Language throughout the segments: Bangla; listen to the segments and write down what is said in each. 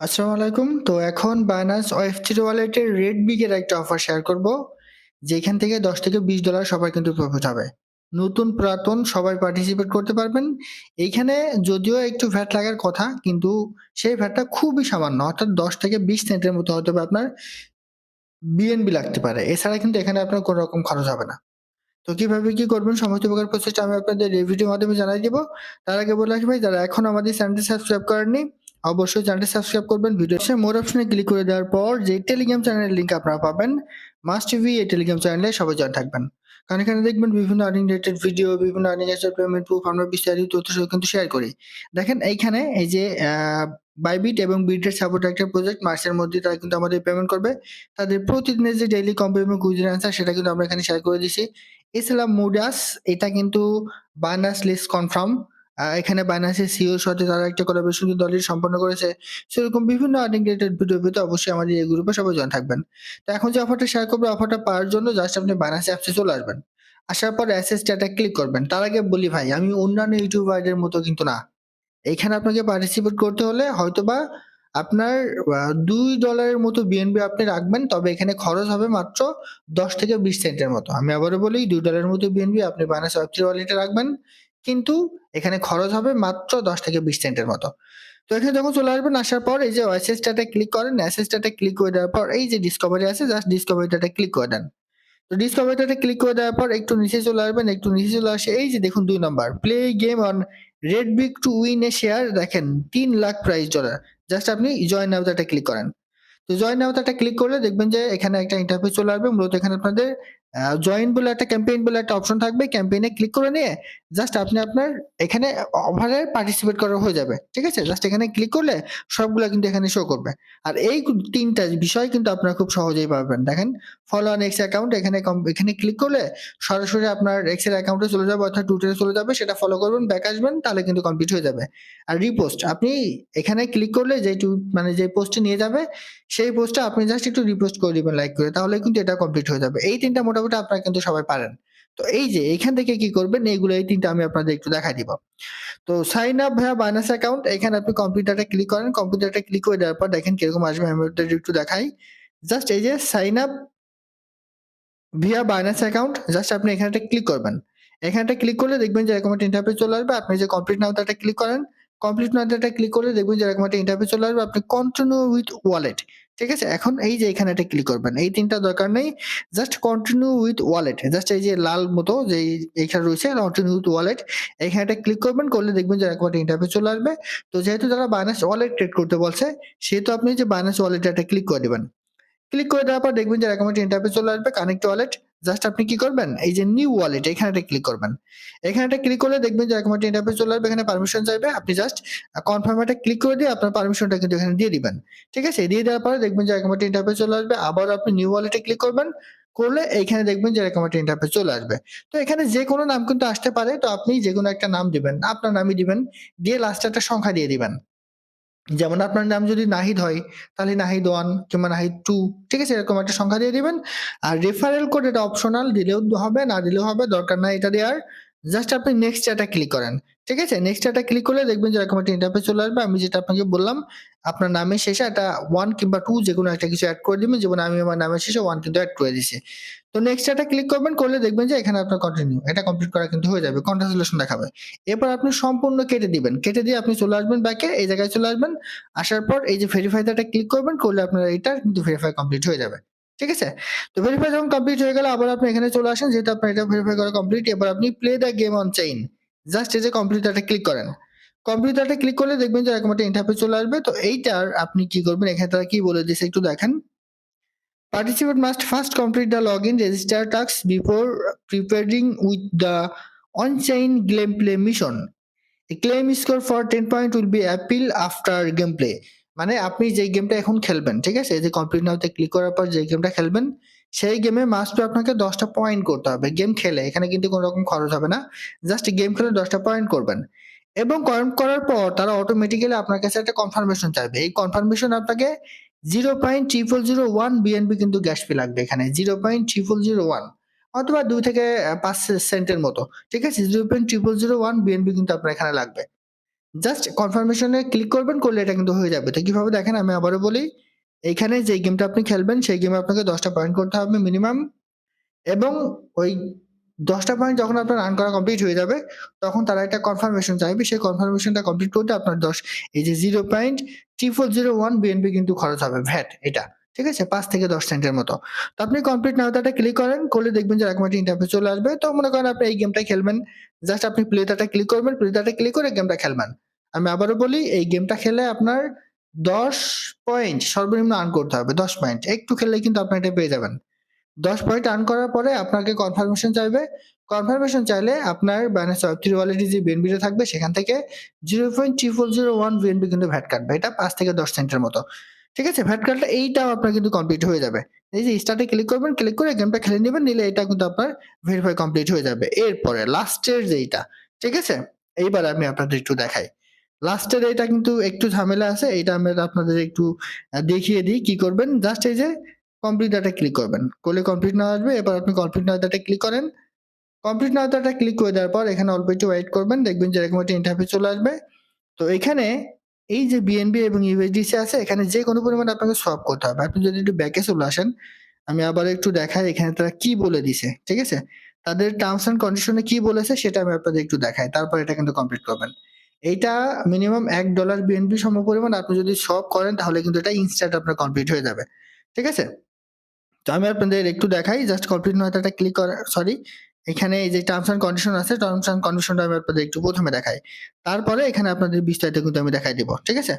আসসালামু আলাইকুম। তো এখন Binance ওয়েব3 ওয়ালেটের রেড বিগের একটা অফার শেয়ার করব। যেখান থেকে ১০ থেকে $২০ সবার কিন্তু প্রফিট হবে। নতুন পুরাতন সবাই পার্টিসিপেট করতে পারবেন। এইখানে যদিও একটু ভ্যাট লাগার কথা, কিন্তু সেই ভ্যাটটা খুবই সামান্য, অর্থাৎ ১০ থেকে ২০ সেন্টের মতো হয়তোবা আপনার বিএনবি লাগতে পারে। এছাড়া কিন্তু এখানে আপনার কোনো রকম খরচ হবে না। তো কীভাবে কি করবেন, সমস্ত প্রকার প্রসেসটা আমি আপনাদের ভিডিওর মাধ্যমে জানাই দিব। তার আগে বলে রাখি ভাই, যারা এখন আমাদের চ্যানেলটি সাবস্ক্রাইব করেননি অবশ্যই চ্যানেলটি সাবস্ক্রাইব করবেন। ভিডিও শেষে মোর অপশনে ক্লিক করে দেওয়ার পর যে টেলিগ্রাম চ্যানেলের লিংক আপনারা পাবেন মাস্ট টিভি এই টেলিগ্রাম চ্যানেলে সবাই জয়েন থাকবেন। কারণ এখানে দেখবেন বিভিন্ন আর্নিং রিলেটেড ভিডিও, বিভিন্ন আর্নিং এর পেমেন্ট প্রুফ আমরা বিস্তারিত তথ্য সহ কিন্তু শেয়ার করি। দেখেন এইখানে এই যে বাইবিট এবং বিটের সাপোর্ট একটা প্রজেক্ট মাসের মধ্যে তারা কিন্তু আমাদের পেমেন্ট করবে। তাদের প্রতিদিনের যে ডেইলি কম্পো এবং কুইজের অ্যান্সার সেটা কিন্তু আমরা এখানে শেয়ার করে দিছি। এছাড়া মুডাস এটা কিন্তু Binance লিস্ট কনফার্ম। এখানে Binance সিও সাথে তারা একটা কোলাবোরেশন কিন্তু অলরেডি সম্পন্ন করেছে। সেরকম বিভিন্ন আর্নিং রিলেটেড ভিডিও পেতে অবশ্যই আমাদের এই গ্রুপে সবাই জয়েন থাকবেন। তো এখন যে অফারটা শেয়ার করব অফারটা পাওয়ার জন্য জাস্ট আপনি Binance অ্যাপসে চলে আসবেন। আসার পর অ্যাসেস চ্যাটে ক্লিক করবেন। তার আগে বলি ভাই, আমি অন্যান্য ইউটিউবারদের মতো কিন্তু না। এখানে আপনাকে পার্টিসিপেট করতে হলে হয়তোবা আপনার দুই $২ মতো বিএনবি আপনি রাখবেন। তবে এখানে খরচ হবে মাত্র ১০ থেকে ২০ সেন্টের মতো। আমি আবারও বলি $২ মতো বিএনবি আপনি Binance ওয়েব3 ওয়ালেটে রাখবেন। কিন্তু এখানে খরচ হবে মাত্র ১০ থেকে ২০ সেন্টের মতো। তো এখানে যখন চলে আসবেন, আসার পর এই যে অ্যাসেস চ্যাটে ক্লিক করেন। অ্যাসেস চ্যাটে ক্লিক করে দেওয়ার পর এই যে ডিসকভারি আছে জাস্ট ডিসকভারি চ্যাটে ক্লিক করে দেন। তো ডিসকভারি চ্যাটে ক্লিক করে দেওয়ার পর একটু নিচে চলে আসবেন। একটু নিচে চলে আসে, এই যে দেখুন দুই নম্বর play game on red big to win A share দেখেন তিন লাখ প্রাইস ডলার। জাস্ট আপনি জয়েন চ্যাটে ক্লিক করেন। তো জয়েন নাও ক্লিক করলে দেখবেন যে এখানে একটা ইন্টারফেস চলে আসবে। মূলত এখানে আপনাদের জয়েন বলে একটা ক্যাম্পেইন বলে একটা অপশন থাকবে। ক্যাম্পেইনে ক্লিক করে নিয়ে জাস্ট আপনি আপনার এখানে ওভারে পার্টিসিপেট করা হয়ে যাবে। ঠিক আছে? জাস্ট এখানে ক্লিক করলে সবগুলো কিন্তু এখানে শো করবে। আর এই তিনটা বিষয় কিন্তু আপনারা খুব সহজেই পাবেন দেখেন ফলো অন এক্স অ্যাকাউন্ট এখানে এখানে ক্লিক করলে সরাসরি আপনার এক্সের অ্যাকাউন্টে চলে যাবে অর্থাৎ টুইটারে চলে যাবে সেটা ফলো করবেন, ব্যাক আসবেন তাহলে কিন্তু কমপ্লিট হয়ে যাবে। আর রিপোস্ট আপনি এখানে ক্লিক করলে যে মানে যে পোস্টে নিয়ে যাবে সেই পোস্টটা আপনি জাস্ট একটু রিপোস্ট করে দিবেন লাইক করে। তাহলে কিন্তু এটা কমপ্লিট হয়ে যাবে। এই তিনটা মোটামুটি আপনারা কিন্তু সবাই পারেন। তো এই যে এখান থেকে কি করবেন এইগুলো, এই ৩ টা আমি আপনাদের একটু দেখায় দিব। তো সাইন আপ ভাইয়া Binance অ্যাকাউন্ট এখানে আপনি কম্পিউটারে ক্লিক করেন। কম্পিউটারটা ক্লিক করে দেওয়ার পর দেখেন কীরকম আসবে, আমি আপনাদের একটু দেখাই। জাস্ট এই যে sign up via Binance account just আপনি এখানটায় ক্লিক করবেন। এখানটায় ক্লিক করলে দেখবেন যে এরকম একটা ইন্টারফেস চলে আসবে। আপনি যে কমপ্লিট নাও তে ক্লিক করেন। কমপ্লিট নাও তে ক্লিক করলে দেখবেন যে এরকম একটা ইন্টারফেস চলে আসবে। আপনি কন্টিনিউ উইথ ওয়ালেট। ঠিক আছে? এখন এই যে এখানে এটা ক্লিক করবেন। এই তিনটা দরকার নেই। Just continue with wallet. Just এই যে লাল মতো যে এইখানে রয়েছে কন্টিনিউ উইথ ওয়ালেট এখানে এটা ক্লিক করবেন, করলে দেখবেন যে একবার ইন্টারফেস চলে আসবে। তো যেহেতু তারা বাইন্যান্স ওয়ালেট ট্রেড করতে বলছে, সেহেতু আপনি যে বাইন্যান্স ওয়ালেট এটা ক্লিক করে দেবেন ক্লিক করে দেওয়ার পর দেখবেন যে এরকম একটা ইন্টারফেস চলে আসবে কানেক্ট ওয়ালেট। জাস্ট আপনি কি করবেন? এই যে নিউ ওয়ালেট এখানে ক্লিক করবেন। এখানে একটা ক্লিক করলে দেখবেন যে এরকম একটা ইন্টারফেস চলে আসবে। এখানে পারমিশন চাইবে। আপনি জাস্ট কনফার্ম একটা ক্লিক করে দিয়ে আপনার পারমিশনটা কিন্তু এখানে দিয়ে দিবেন। ঠিক আছে? দিয়ে দেওয়ার পরে দেখবেন যে একটা ইন্টারফেস চলে আসবে। আবারও আপনি নিউ ওয়ালেটে ক্লিক করবেন। করলে এইখানে দেখবেন যে এরকম একটা ইন্টারফেস চলে আসবে। তো এখানে যে কোনো নাম কিন্তু আসতে পারে। তো আপনি যে কোনো একটা নাম দিবেন। আপনার নামই দিবেন। দিয়ে লাস্টে একটা সংখ্যা দিয়ে দিবেন। যেমন আপনার নাম যদি নাহিদ হয়, তাহলে নাহিদ ওয়ান কিংবা নাহিদ টু ঠিক আছে? এরকম একটা সংখ্যা দিয়ে দিবেন। আর রেফারেল কোড এটা অপশনাল দিলেও হবে, না দিলেও হবে, দরকার নাই এটা দেওয়ার। জাস্ট আপনি নেক্সট ডাটা ক্লিক করেন। ঠিক আছে? নেক্সট ডাটা ক্লিক করলে দেখবেন যে এরকম একটা ইন্টারফেস চলে আসবে। আমি যেটা আপনাকে বললাম আপনার নামের শেষে একটা ওয়ান কিংবা 2 যেকোনো একটা কিছু অ্যাড করে দিবেন। যেমন আমি আমার নামের শেষে ওয়ান কিন্তু অ্যাড করে দিছি। তো নেক্সট চ্যাটে ক্লিক করবেন, করলে দেখবেন যে এখানে আপনার কন্টিনিউ এটা কমপ্লিট করা কিন্তু হয়ে যাবে। কনগ্রাচুলেশন দেখাবে। এরপর আপনি সম্পূর্ণ কেটে দিবেন। কেটে দিয়ে আপনি চলে আসবেন ব্যাকে, এই জায়গায় চলে আসবেন। আসার পর এই যে ভেরিফাই তে একটা ক্লিক করবেন, করলে আপনার এটা কিন্তু ভেরিফাই কমপ্লিট হয়ে যাবে। ঠিক আছে? তো ভেরিফাই যখন কমপ্লিট হয়ে গেলে, আবার আপনি এখানে চলে আসেন, যেহেতু আপনার এটা ভেরিফাই করা কমপ্লিট এবার আপনি play the game on chain just এই যে কম্পিউটারটা ক্লিক করেন। কম্পিউটারটা ক্লিক করলে দেখবেন যে এরকম একটা ইন্টারফেস চলে আসবে। তো এইটার আপনি কি করবেন এখানে তারা কি বলে দিয়েছে একটু দেখেন। Participant must first complete the login, register tasks before preparing with the on-chain gameplay mission. A claim score for 10 point will be appeal after gameplay. মানে আপনি যে গেমটা এখন খেলবেন, ঠিক আছে? এই যে কমপ্লিট নাও তে ক্লিক করার পর যে গেমটা খেলবেন, সেই গেমে মাস্ট বি আপনাকে দশটা পয়েন্ট করতে হবে। গেম খেলে, এখানে কিন্তু কোনো রকম খরচ হবে না। জাস্ট গেম খেলে দশটা পয়েন্ট করবেন। এবং কয়েন করার পর তারা অটোমেটিক্যালি আপনার কাছে একটা কনফার্মেশন চাইবে। এই কনফার্মেশন আপনাকে 0.0001 বিএনবি কিন্তু গ্যাস ফি লাগবে এখানে 0.0001 অথবা দুই থেকে পাঁচ সেন্টের মতো। ঠিক আছে? 0.0001 বিএনবি কিন্তু আপনার এখানে লাগবে। জাস্ট কনফার্মেশনে ক্লিক করবেন, করলে এটা কিন্তু হয়ে যাবে। তো কীভাবে দেখেন, আমি আবারও বলি। এইখানে যে গেমটা আপনি খেলবেন, সেই গেমে আপনাকে দশটা পয়েন্ট করতে হবে মিনিমাম এবং ওই ১০ টা পয়েন্ট যখন আপনার আর্ন করা কমপ্লিট হয়ে যাবে, তখন তারা একটা কনফার্মেশন চাইবে। সেই কনফার্মেশনটা কমপ্লিট করতে আপনার ১০ এই যে 0.3401 বিএনপি কিন্তু খরচ হবে ভ্যাট, এটা। ঠিক আছে? পাঁচ থেকে ১০ সেন্টের মতো। তো আপনি কমপ্লিট নাও তে ক্লিক করেন। করলে দেখবেন যে এরকম একটা ইন্টারফেস চলে আসবে। তো মনে করেন আপনি এই গেমটাই খেলবেন। জাস্ট আপনি প্লে তে ক্লিক করবেন। প্লে তে ক্লিক করে গেমটা খেলবেন। আমি আবারও বলি, এই গেমটা খেলে আপনার ১০ পয়েন্ট সর্বনিম্ন আর্ন করতে হবে। ১০ পয়েন্ট। একটু খেললে কিন্তু আপনি এটা পেয়ে যাবেন। ১০ পয়েন্ট আর্ন করার পরে আপনাকে কনফার্মেশন চাইবে। কনফার্মেশন চাইলে আপনার Binance Web3 ওয়ালেটে যে বিএনপিটা থাকবে সেখান থেকে 0.3401 বিএনপি কিন্তু ভ্যাট কাটবে। এটা ৫ থেকে ১০ সেন্টের মতো। ঠিক আছে? ভ্যাট কাটলে এইটাও আপনার কিন্তু কমপ্লিট হয়ে যাবে। এই যে স্টার্টে ক্লিক করবেন, ক্লিক করে গেমটা খেলে নিবেন। নিলে এটা কিন্তু আপনার ভেরিফাই কমপ্লিট হয়ে যাবে। এরপরে লাস্টের যেইটা, ঠিক আছে? এইবার আমি আপনাদের একটু দেখাই। লাস্টের এইটা কিন্তু একটু ঝামেলা আছে। এইটা আমি আপনাদের একটু দেখিয়ে দিই কি করবেন। জাস্ট এই যে কমপ্লিট ডাটা ক্লিক করবেন। করলে কমপ্লিট নাও আসবে। এবার আপনি কমপ্লিট নাও ডাটা ক্লিক করেন। কমপ্লিট নাও ডাটা ক্লিক করে দেওয়ার পর এখানে অল্প একটু ওয়েট করবেন। দেখবেন যে এরকম একটা ইন্টারফেস চলে আসবে। তো এখানে এই যে বিএনবি এবং ইউএসডিসি আছে এখানে যে কোনো পরিমাণে আপনাকে সোয়াপ করতে হবে। আপনি যদি একটু ব্যাকে চলে আসেন, আমি আবার একটু দেখাই এখানে তারা কি বলে দিছে। ঠিক আছে? তাদের টার্মস অ্যান্ড কন্ডিশনে কি বলেছে সেটা আমি আপনাদের একটু দেখাই। তারপর এটা কিন্তু কমপ্লিট করবেন। এইটা মিনিমাম এক ডলার বিএনপি সমপরিমাণ আপনি যদি সব করেন তাহলে কিন্তু এটা ইনস্ট্যান্ট আপনার কমপ্লিট হয়ে যাবে। ঠিক আছে? তো আমি আপনাদের একটু দেখাই। Just complete now data click করা সরি এখানে এই যে টার্মস অ্যান্ড কন্ডিশন আছে টার্মস অ্যান্ড কন্ডিশনটা আমি আপনাদের একটু প্রথমে দেখাই। তারপরে এখানে আপনাদের বিস্তারিত কিন্তু আমি দেখাই দিব। ঠিক আছে?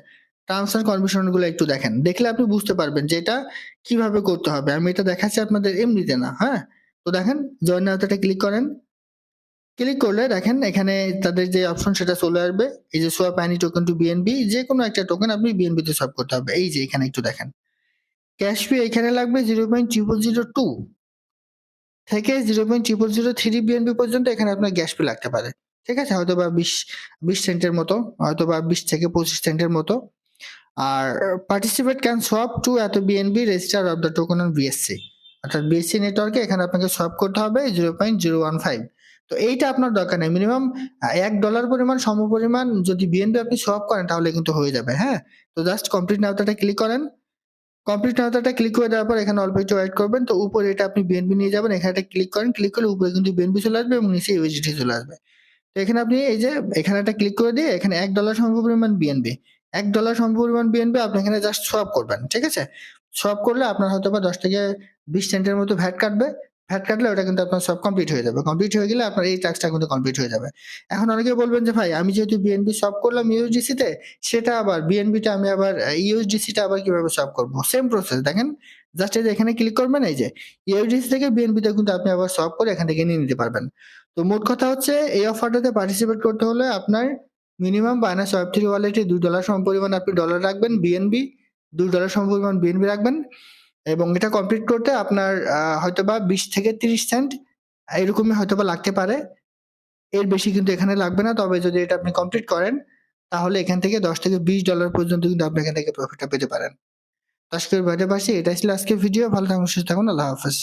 টার্মস অ্যান্ড কন্ডিশনগুলো একটু দেখেন। দেখলে আপনি বুঝতে পারবেন যে এটা কীভাবে করতে হবে। আমি এটা দেখাচ্ছি আপনাদের এমনিতে না। হ্যাঁ? তো দেখেন জয়েন নাও তে ক্লিক করেন। ক্লিক করলে দেখেন, এখানে তাদের যে অপশন সেটা চলে আসবে। এই যে swap any token to BNB যে কোনো একটা টোকেন আপনি বিএনবি তে সোয়াপ করতে হবে। এই যে এখানে একটু দেখেন। ক্যাশ ফি এখানে লাগবে 0.0002 থেকে 0.0003 বিএনপি পর্যন্ত এখানে আপনার গ্যাস ফি লাগতে পারে। ঠিক আছে? হয়তো বা বিশ বিশ সেন্টের মতো, হয়তো বা বিশ থেকে ২৫ সেন্টের মতো। আর পার্টিসিপেট ক্যান সোয়াপ টু এত BNB register of the token on BSC. অর্থাৎ বিএসসি নেটওয়ার্কে এখানে আপনাকে সোয়াপ করতে হবে 0.015 তো এইটা আপনার দরকার নেই। মিনিমাম এক ডলার পরিমাণ সম পরিমাণ যদি বিএনপি আপনি সোয়াপ করেন তাহলে কিন্তু হয়ে যাবে। হ্যাঁ? তো জাস্ট কমপ্লিট নাও ক্লিক করেন। কমপ্লিট নাও তে ক্লিক করে দেওয়ার পর এখানে অল্প একটু ওয়েট করবেন। তো উপরে এটা আপনি বিএনপি নিয়ে যাবেন। এখানে একটা ক্লিক করেন। ক্লিক করলে উপরে কিন্তু বিএনপি চলে আসবে এবং নিচে ইউএসডিটি চলে আসবে। তো এখানে আপনি এই যে এখানে একটা ক্লিক করে দিয়ে এখানে $১ সমপরিমাণ বিএনপি। $১ সমপরিমাণ বিএনপি আপনি এখানে জাস্ট সোয়াপ করবেন। ঠিক আছে? সোয়াপ করলে আপনার হয়তো বা দশ থেকে ২০ সেন্টের মতো ভ্যাট কাটবে। ভ্যাট কাটলে ওটা কিন্তু আপনার সব কমপ্লিট হয়ে যাবে। কমপ্লিট হয়ে গেলে আপনার এই টাস্কটা কিন্তু কমপ্লিট হয়ে যাবে। এখন অনেকে বলবেন যে ভাই আমি যেহেতু বিএনপি সব করলাম ইউএসডিসি তে সেটা আবার বিএনপিটা আমি আবার ইউএসডিসি টা আবার কীভাবে সোয়াপ করব? সেম প্রসেস দেখেন। জাস্ট এই যে এখানে ক্লিক করবেন এই যে ইউএসডিসি থেকে বিএনপি তে কিন্তু আপনি আবার সোয়াপ করে এখান থেকে নিয়ে নিতে পারবেন। তো মোট কথা হচ্ছে এই অফারটাতে পার্টিসিপেট করতে হলে আপনার মিনিমাম Binance Web3 ওয়ালেটে $২ সমপরিমাণ আপনি ডলার রাখবেন বিএনবি, $২ সমপরিমাণ বিএনবি রাখবেন এবং এটা কমপ্লিট করতে আপনার হয়তোবা ২০ থেকে ৩০ সেন্ট এরকমই হয়তোবা লাগতে পারে। এর বেশি কিন্তু এখানে লাগবে না। তবে যদি এটা আপনি কমপ্লিট করেন তাহলে এখান থেকে ১০ থেকে $২০ পর্যন্ত কিন্তু আপনি এখান থেকে প্রফিটটা পেতে পারেন। আজকের বাইরে পাশে এটাই ছিল আজকের ভিডিও। ভালো থাকুন, সুস্থ থাকুন। আল্লাহ হাফেজ।